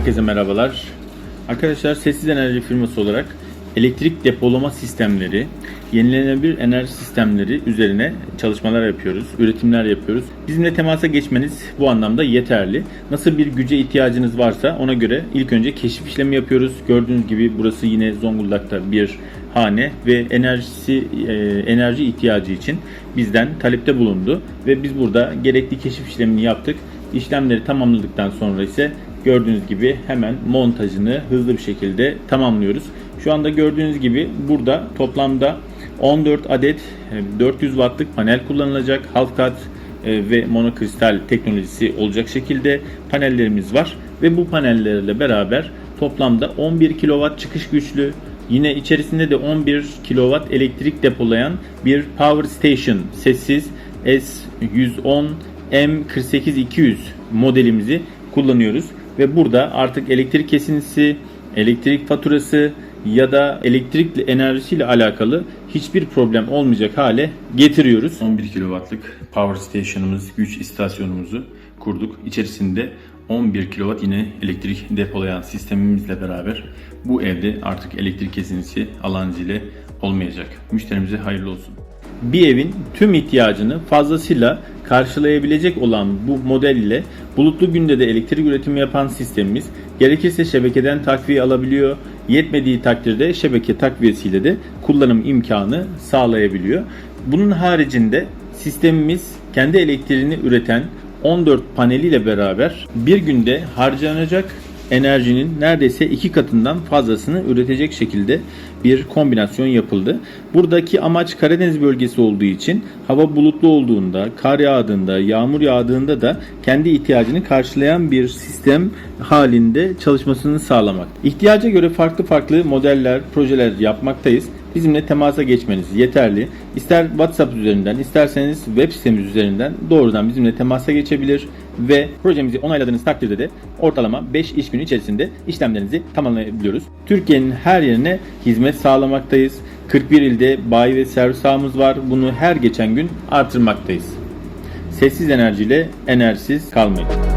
merhabalar. Arkadaşlar sessiz enerji firması olarak elektrik depolama sistemleri, yenilenebilir enerji sistemleri üzerine çalışmalar yapıyoruz, üretimler yapıyoruz. Bizimle temasa geçmeniz bu anlamda yeterli. Nasıl bir güce ihtiyacınız varsa ona göre ilk önce keşif işlemi yapıyoruz. Gördüğünüz gibi burası yine Zonguldak'ta bir hane ve enerjisi e, enerji ihtiyacı için bizden talepte bulundu ve biz burada gerekli keşif işlemini yaptık. İşlemleri tamamladıktan sonra ise gördüğünüz gibi hemen montajını hızlı bir şekilde tamamlıyoruz. Şu anda gördüğünüz gibi burada toplamda 14 adet e, 400 wattlık panel kullanılacak. Half cut e, ve monokristal teknolojisi olacak şekilde panellerimiz var ve bu panellerle beraber toplamda 11 kW çıkış güçlü Yine içerisinde de 11 kW elektrik depolayan bir Power Station sessiz S110 M48200 modelimizi kullanıyoruz ve burada artık elektrik kesintisi, elektrik faturası ya da elektrik enerjisiyle alakalı hiçbir problem olmayacak hale getiriyoruz. 11 kW'lık Power Station'ımız, güç istasyonumuzu kurduk. İçerisinde 11 kW yine elektrik depolayan sistemimizle beraber bu evde artık elektrik kesintisi alan zili olmayacak. Müşterimize hayırlı olsun. Bir evin tüm ihtiyacını fazlasıyla karşılayabilecek olan bu model ile bulutlu günde de elektrik üretimi yapan sistemimiz gerekirse şebekeden takviye alabiliyor. Yetmediği takdirde şebeke takviyesiyle de kullanım imkanı sağlayabiliyor. Bunun haricinde sistemimiz kendi elektriğini üreten 14 paneliyle beraber bir günde harcanacak enerjinin neredeyse iki katından fazlasını üretecek şekilde bir kombinasyon yapıldı. Buradaki amaç Karadeniz bölgesi olduğu için hava bulutlu olduğunda, kar yağdığında, yağmur yağdığında da kendi ihtiyacını karşılayan bir sistem halinde çalışmasını sağlamak. İhtiyaca göre farklı farklı modeller, projeler yapmaktayız. Bizimle temasa geçmeniz yeterli. İster WhatsApp üzerinden, isterseniz web sitemiz üzerinden doğrudan bizimle temasa geçebilir ve projemizi onayladığınız takdirde de ortalama 5 iş günü içerisinde işlemlerinizi tamamlayabiliyoruz. Türkiye'nin her yerine hizmet sağlamaktayız. 41 ilde bayi ve servis ağımız var. Bunu her geçen gün artırmaktayız. Sessiz enerjiyle enerjisiz kalmayın.